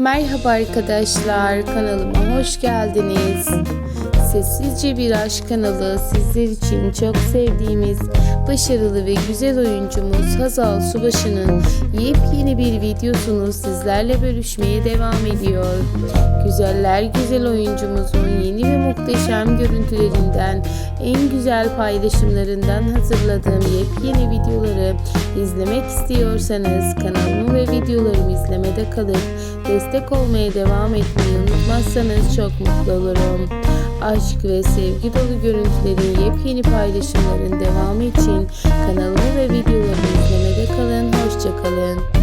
Merhaba arkadaşlar, kanalıma hoş geldiniz. Sessizce Bir Aşk kanalı sizler için çok sevdiğimiz başarılı ve güzel oyuncumuz Hazal Subaşı'nın yepyeni bir videosunu sizlerle bölüşmeye devam ediyor. Güzeller güzel oyuncumuzun yeni ve muhteşem görüntülerinden, en güzel paylaşımlarından hazırladığım yepyeni videoları izlemek istiyorsanız kanalımı ve videolarımı izlemede kalıp destek olmaya devam etmeyi unutmazsanız çok mutlu olurum. Aşk ve sevgi dolu görüntülerin yepyeni paylaşımların devamı için kanalımı ve videolarımı izlemede kalın. Hoşçakalın.